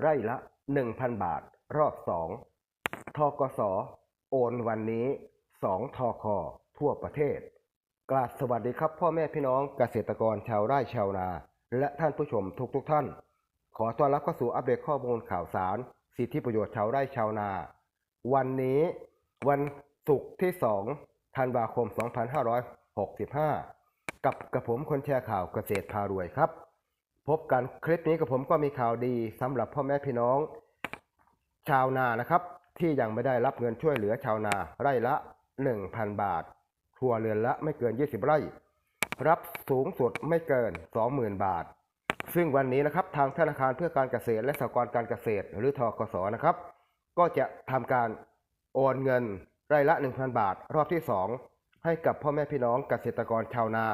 ไร่ละ 1,000 บาท รอบ 2 ทกส โอนวันนี้ 2 ทค ทั่วประเทศ กราบสวัสดีครับ พ่อแม่พี่น้องเกษตรกรชาวไร่ชาวนา และท่านผู้ชมทุกทุกท่าน ขอต้อนรับเข้าสู่อัปเดตข้อมูลข่าวสาร สิทธิประโยชน์ชาวไร่ชาวนา วันนี้วันศุกร์ที่ 2 ธันวาคม 2565 กับกระผมคนแชร์ข่าวเกษตรพารวยครับ พบกันคลิปนี้กับผมก็มีข่าวดีสำหรับพ่อแม่พี่น้อง ชาวนานะครับ ที่ยังไม่ได้รับเงินช่วยเหลือชาวนาไร่ละ 1,000 บาทครัวเรือนละไม่เกิน 20 ไร่ รับสูงสุดไม่เกิน 20,000 บาท ซึ่งวันนี้นะครับทางธนาคารเพื่อการเกษตรและสหกรณ์การเกษตร หรือทกสนะครับ ก็จะทำการโอนเงินไร่ละ 1,000 บาท รอบที่ 2 ให้กับพ่อแม่พี่น้องเกษตรกรชาวนา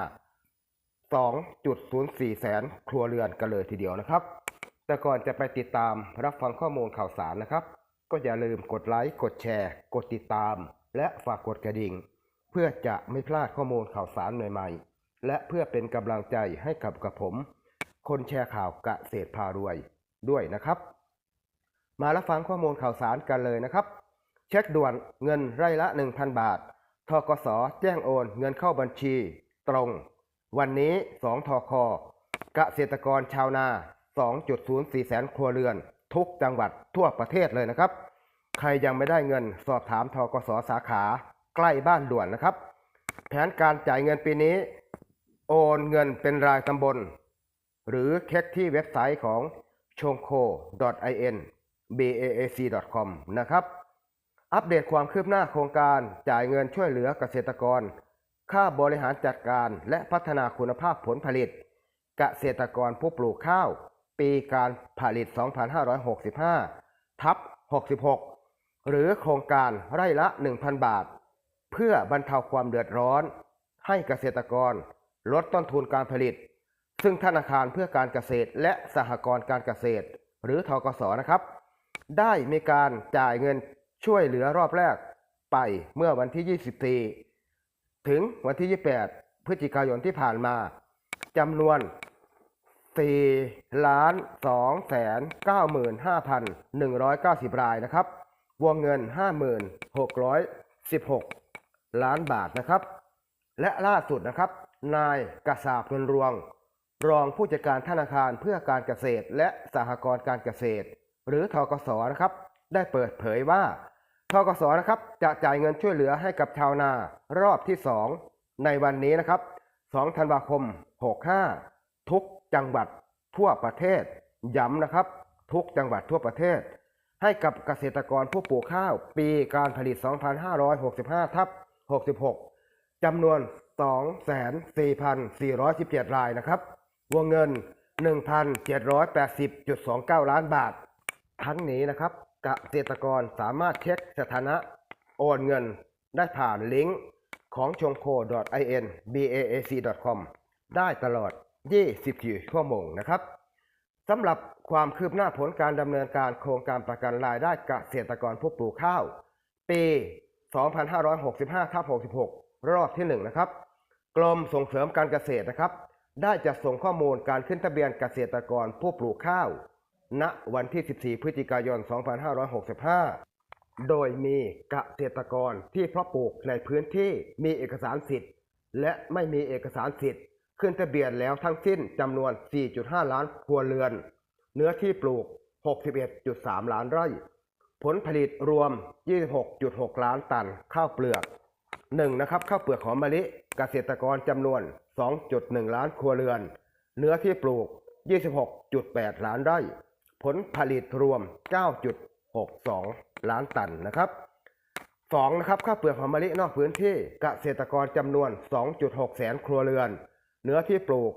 2.04 แสนครัวเรือนกันเลยทีเดียวนะครับ แต่ก่อนจะไปติดตามรับฟังข้อมูลข่าวสารนะครับ ก็อย่าลืมกดไลค์ กดแชร์ กดติดตาม และฝากกดกระดิ่ง เพื่อจะไม่พลาดข้อมูลข่าวสารใหม่ๆ และเพื่อเป็นกำลังใจให้กับกับผม คนแชร์ข่าวเกษตรพารวยด้วยนะครับ มารับฟังข้อมูลข่าวสารกันเลยนะครับ เช็คด่วนเงินไร่ละ 1,000 บาททกสแจ้งโอนเงินเข้าบัญชี ตรง วันนี้2ทคเกษตรกรชาวนา 2.04 แสนครัวเรือน ทุกจังหวัดทั่วประเทศเลยนะครับ ใครยังไม่ได้เงินสอบถามทกสสาขาใกล้บ้านด่วนนะครับ แผนการจ่ายเงินปีนี้ โอนเงินเป็นรายตำบล หรือเช็คที่เว็บไซต์ของ c h o n k o in baac.com นะครับ อัปเดตความคืบหน้าโครงการจ่ายเงินช่วยเหลือเกษตรกร ค่าบริหารจัดการและพัฒนาคุณภาพผลผลิต เกษตรกรผู้ปลูกข้าว ปีการผลิต 2565 ทับ 66 หรือโครงการไร่ละ 1,000 บาท เพื่อบรรเทาความเดือดร้อน ให้เกษตรกรลดต้นทุนการผลิต ซึ่งธนาคารเพื่อการเกษตรและสหกรณ์การเกษตร หรือทกสนะครับ ได้มีการจ่ายเงินช่วยเหลือรอบแรกไปเมื่อวันที่ 24 ถึงวันที่ 28 พฤศจิกายนที่ผ่านมาจำนวน 4 ล้าน 2 แสน 95,190 รายนะครับ วงเงิน 5616 ล้านบาทนะครับ และล่าสุดนะครับ นายกษาพเงินรวง รองผู้จัดการธนาคารเพื่อการเกษตร และสหกรณ์การเกษตร หรือทกสนะครับ ได้เปิดเผยว่า ทกสนะครับจะจ่ายเงินช่วยเหลือให้กับชาวนารอบที่ 2 ในวันนี้นะครับ 2 ธันวาคม 65 ทุกจังหวัดทั่วประเทศ ย้ำนะครับ ทุกจังหวัดทั่วประเทศ ให้กับเกษตรกรผู้ปลูกข้าว ปีการผลิต 2565 ทับ 66 จำนวน 2,4,417 รายนะครับ วงเงิน 1,780.29 ล้านบาท ทั้งนี้นะครับ เกษตรกรสามารถเช็คสถานะโอนเงินได้ผ่านลิงก์ของชงโค .in baac.com ได้ตลอด 24 ชั่วโมงนะครับสำหรับความคืบหน้าผลการดำเนินการโครงการประกันรายได้เกษตรกรผู้ปลูกข้าว ปี 2565ทับ66 รอบที่ 1 นะครับ กรมส่งเสริมการเกษตรนะครับ ได้จัดส่งข้อมูลการขึ้นทะเบียนเกษตรกรผู้ปลูกข้าว ณวันที่ 14 พฤศจิกายน 2565 โดยมีเกษตรกรที่เพาะปลูกในพื้นที่มีเอกสารสิทธิ์ และไม่มีเอกสารสิทธิ์ ขึ้นทะเบียนแล้วทั้งสิ้นจำนวน 4.5 ล้านครัวเรือน เนื้อที่ปลูก 61.3 ล้านไร่ ผลผลิตรวม 26.6 ล้านตันข้าวเปลือก 1. นะครับข้าวเปลือกหอมมะลิเกษตรกรจำนวน 2.1 ล้านครัวเรือน เนื้อที่ปลูก 26.8 ล้านไร่ ผลผลิตรวม 9.62 ล้านตันนะครับ 2. นะครับข้าวเปลือกหอมมะลินอกพื้นที่เกษตรกรจำนวน 2.6 แสนครัวเรือน เนื้อที่ปลูก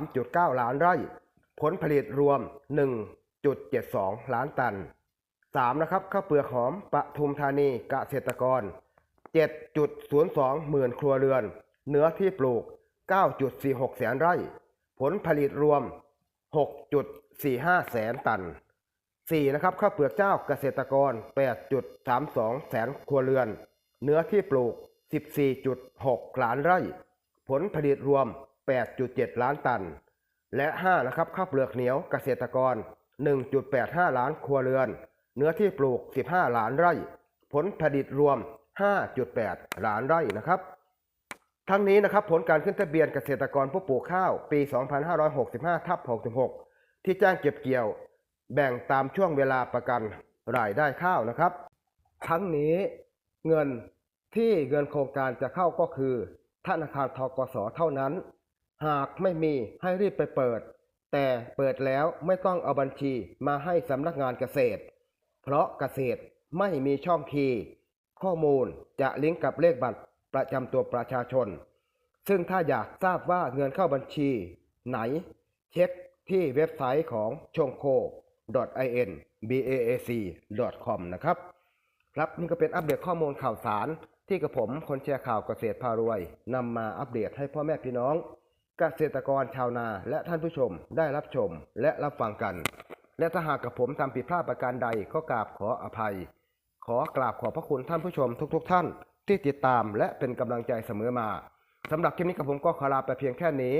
3.9 ล้านไร่ ผลผลิตรวม 1.72 ล้านตัน 3. นะครับข้าวเปลือกหอมปทุมธานีเกษตรกร 7.02 หมื่นครัวเรือน เนื้อที่ปลูก 9.46 แสนไร่ ผลผลิตรวม 4-5 แสนตัน 4. นะครับข้าวเปลือกเจ้าเกษตรกร 8.32 แสนครัวเรือน เนื้อที่ปลูก 14.6 ล้านไร่ ผลผลิตรวม 8.7 ล้านตัน และ 5. นะครับข้าวเปลือกเหนียวเกษตรกร 1.85 ล้านครัวเรือน เนื้อที่ปลูก 15 ล้านไร่ ผลผลิตรวม 5.8 ล้านไร่นะครับทั้งนี้นะครับผลการขึ้นทะเบียนเกษตรกรผู้ปลูกข้าว ปี 2565 ทับ 66 ที่แจ้งเก็บเกี่ยว แบ่งตามช่วงเวลาประกันรายได้ข้าวนะครับ ทั้งนี้เงินที่เงินโครงการจะเข้าก็คือ ธนาคารทกสเท่านั้น หากไม่มีให้รีบไปเปิด แต่เปิดแล้วไม่ต้องเอาบัญชีมาให้สำนักงานเกษตร เพราะเกษตรไม่มีช่องคีย์ข้อมูลจะลิงก์กับเลขบัตรประจำตัวประชาชน ซึ่งถ้าอยากทราบว่าเงินเข้าบัญชี ไหน เช็ค ที่เว็บไซต์ของชงโค .in baac com นะครับ ครับนี่ก็เป็นอัปเดตข้อมูลข่าวสาร ที่กระผมคนแชร์ข่าวเกษตรพารวยนำมาอัปเดตให้พ่อแม่พี่น้อง เกษตรกรชาวนาและท่านผู้ชมได้รับชมและรับฟังกัน และถ้าหากกับผมทำผิดพลาดประการใดก็กราบขออภัย ขอกราบขอบพระคุณท่านผู้ชมทุกๆท่าน ที่ติดตามและเป็นกำลังใจเสมอมาสำหรับคลิปนี้กับผมก็ขอลาไปเพียงแค่นี้